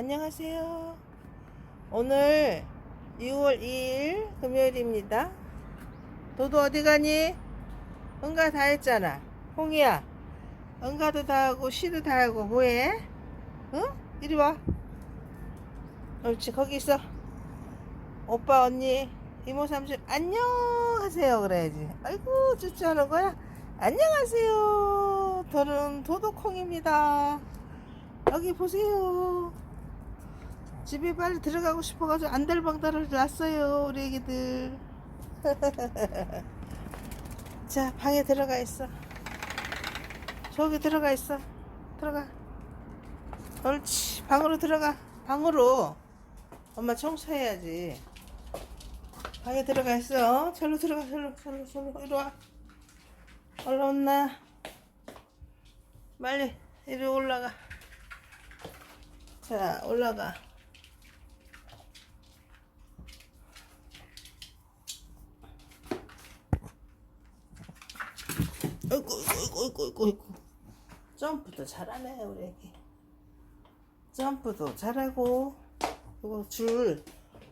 안녕하세요. 오늘 6월 2일 금요일입니다. 도도 어디 가니? 응가 다 했잖아. 홍이야. 응가도 다 하고 시도 다 하고 뭐해? 응? 이리 와. 옳지 거기 있어. 오빠 언니 이모 삼촌 안녕하세요 그래야지. 아이고 쭈쭈하는 거야? 안녕하세요. 저는 도도콩입니다. 여기 보세요. 집에 빨리 들어가고 싶어가지고 안달방달을 놨어요 우리 애기들. 자 방에 들어가 있어. 저기 들어가 있어. 들어가. 옳지. 방으로 들어가. 방으로. 엄마 청소해야지. 방에 들어가 있어. 절로 들어가. 절로 절로 절로 이리 와. 얼른 온나. 빨리 이리 올라가. 자 올라가. 어이구 어이구 어이구 어이구 어이구 점프도 잘하네 우리 애기. 점프도 잘하고 이거 줄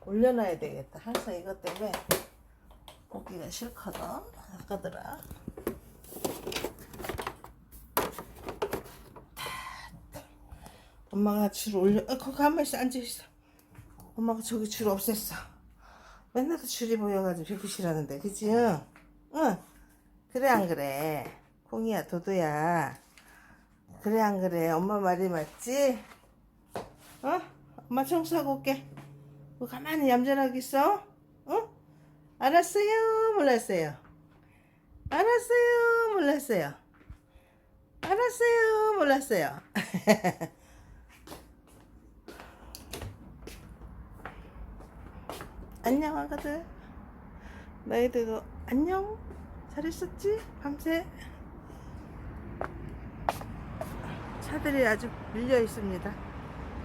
올려놔야 되겠다. 항상 이것 때문에 보기가 싫거든 아까더라. 엄마가 줄 올려 어, 거기 한 번씩 앉아있어 엄마가 저기 줄 없앴어. 맨날 그 줄이 보여가지고 싫어하는데 그치? 응? 응 그래 안 그래? 콩이야 도도야. 그래 안 그래? 엄마 말이 맞지? 어? 엄마 청소하고 올게. 뭐 가만히 얌전하게 있어? 어? 알았어요 몰랐어요. 알았어요 몰랐어요. 알았어요 몰랐어요. 안녕 아가들. 너희들도 안녕 잘 있었지? 밤새? 차들이 아주 밀려 있습니다.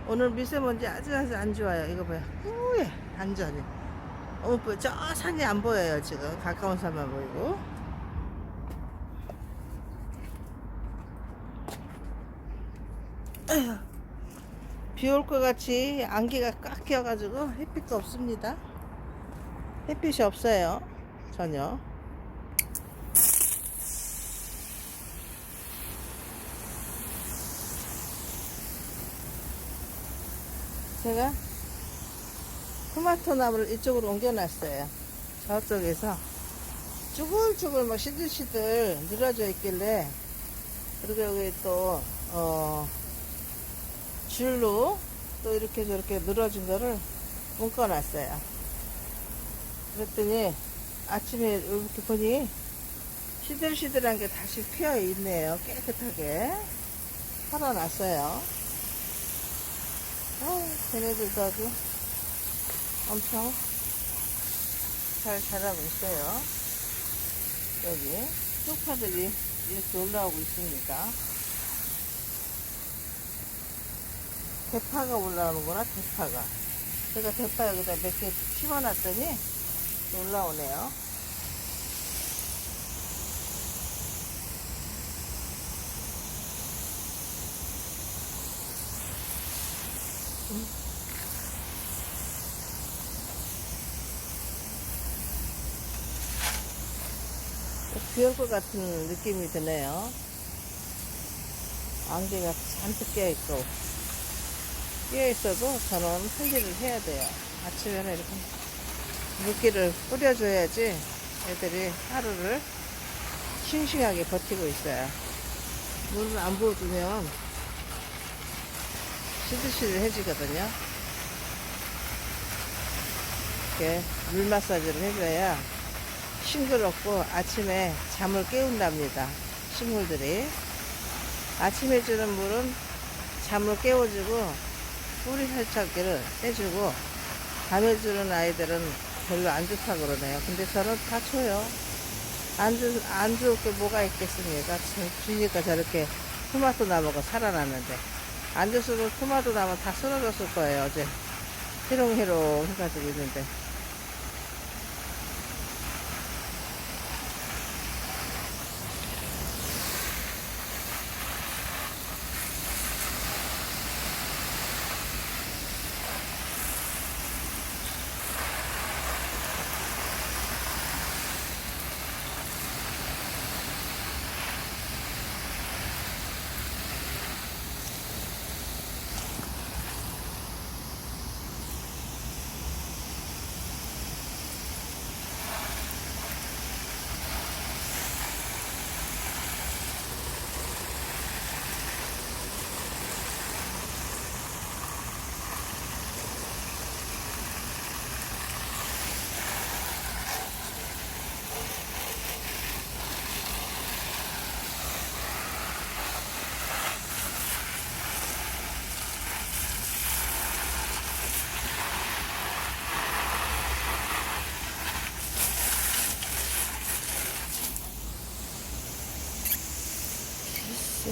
오늘 미세먼지 아주 아주 안 좋아요. 이거 봐요. 후에 안전해 어머 뭐, 저 산이 안 보여요 지금. 가까운 산만 보이고. 비 올 것 같이 안개가 꽉 끼어가지고 햇빛도 없습니다. 햇빛이 없어요 전혀 제가 토마토 나무를 이쪽으로 옮겨놨어요. 저쪽에서 쭈글쭈글 막 시들시들 늘어져 있길래 그리고 여기 또 어, 줄로 또 이렇게 저렇게 늘어진 거를 묶어놨어요. 그랬더니 아침에 이렇게 보니 시들시들한 게 다시 피어 있네요. 깨끗하게 털어놨어요. 어, 걔네들도 아주 엄청 잘 자라고 있어요. 여기 쪽파들이 이렇게 올라오고 있습니다. 대파가 올라오는구나, 대파가. 제가 대파 여기다 몇 개 심어놨더니 올라오네요. 비올 것 같은 느낌이 드네요. 안개가 잔뜩 껴있고, 끼어있어도 저는 환기를 해야 돼요. 아침에는 이렇게 물기를 뿌려줘야지 애들이 하루를 싱싱하게 버티고 있어요. 물을 안 부어주면 시들시들해지거든요. 이렇게 물 마사지를 해줘야 싱그럽고 아침에 잠을 깨운답니다. 식물들이. 아침에 주는 물은 잠을 깨워주고 뿌리 살짝기를 해주고 밤에 주는 아이들은 별로 안 좋다고 그러네요. 근데 저는 다 줘요. 안, 주, 안 좋을 게 뭐가 있겠습니까? 저- 주니까 저렇게 토마토 나무가 살아났는데. 안 줬으면 토마토 나무 다 쓰러졌을 거예요. 어제 해롱해롱 해가지고 있는데.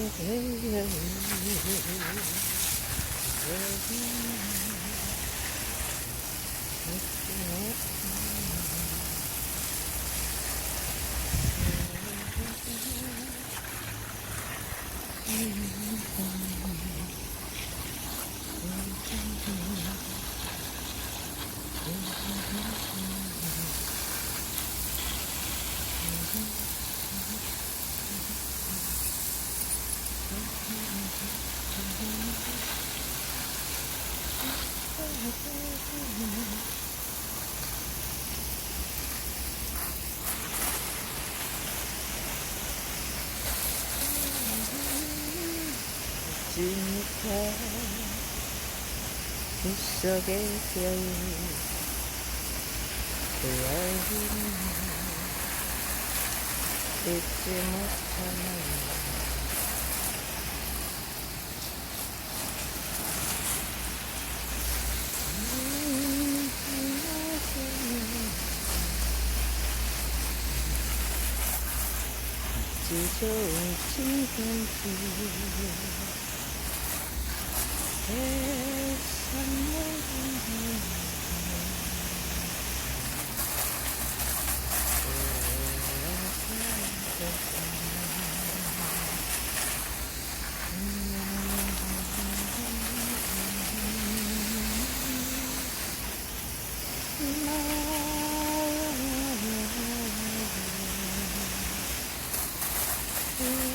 Hey, 지니까 빗속에 피어있는 그 아이는 잊지 못하는 지저운 친구들 세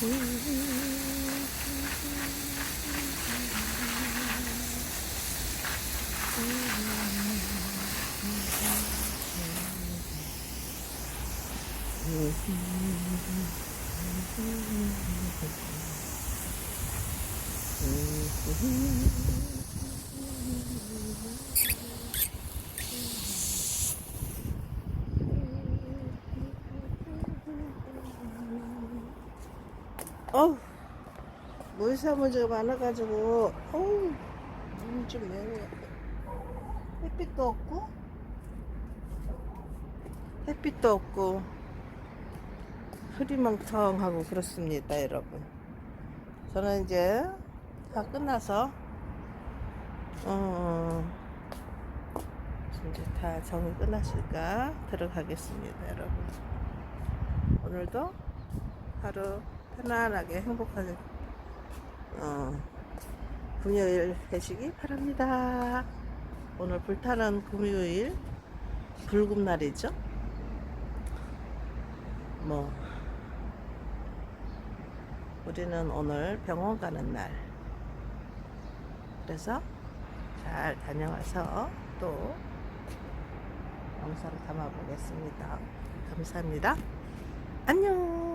상 어우, 물사무지가 많아가지고, 어우, 눈이 좀 매워요. 햇빛도 없고, 햇빛도 없고, 흐리멍텅하고 그렇습니다, 여러분. 저는 이제 다 끝나서, 어, 이제 다 정리 끝났으니까 들어가겠습니다, 여러분. 오늘도 하루 편안하게 행복하게 어, 금요일 되시기 바랍니다. 오늘 불타는 금요일 불금 날이죠. 뭐 우리는 오늘 병원 가는 날. 그래서 잘 다녀와서 또 영상 담아 보겠습니다. 감사합니다. 안녕.